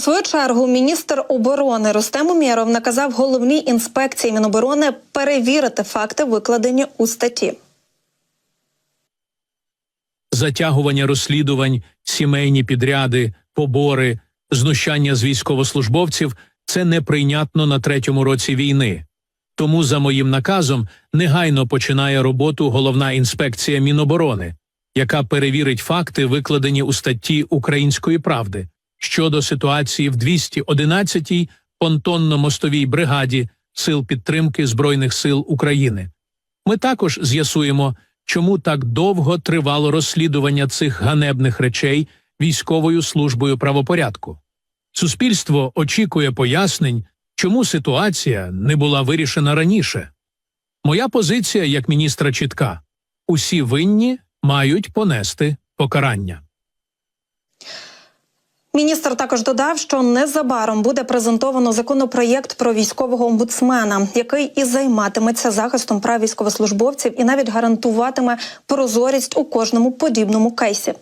Свою чергу міністр оборони Рустем Умєров наказав головній інспекції Міноборони перевірити факти, викладені у статті. затягування розслідувань, сімейні підряди, побори, знущання з військовослужбовців це неприйнятно на третьому році війни. Тому, за моїм наказом, негайно починає роботу головна інспекція Міноборони, яка перевірить факти, викладені у статті Української правди щодо ситуації в 211-й понтонно-мостовій бригаді Сил підтримки Збройних сил України. Ми також з'ясуємо, чому так довго тривало розслідування цих ганебних речей військовою службою правопорядку. Суспільство очікує пояснень, чому ситуація не була вирішена раніше. Моя позиція як міністра чітка: усі винні мають понести покарання. Міністр також додав, що незабаром буде презентовано законопроєкт про військового омбудсмена, який і займатиметься захистом прав військовослужбовців і навіть гарантуватиме прозорість у кожному подібному кейсі.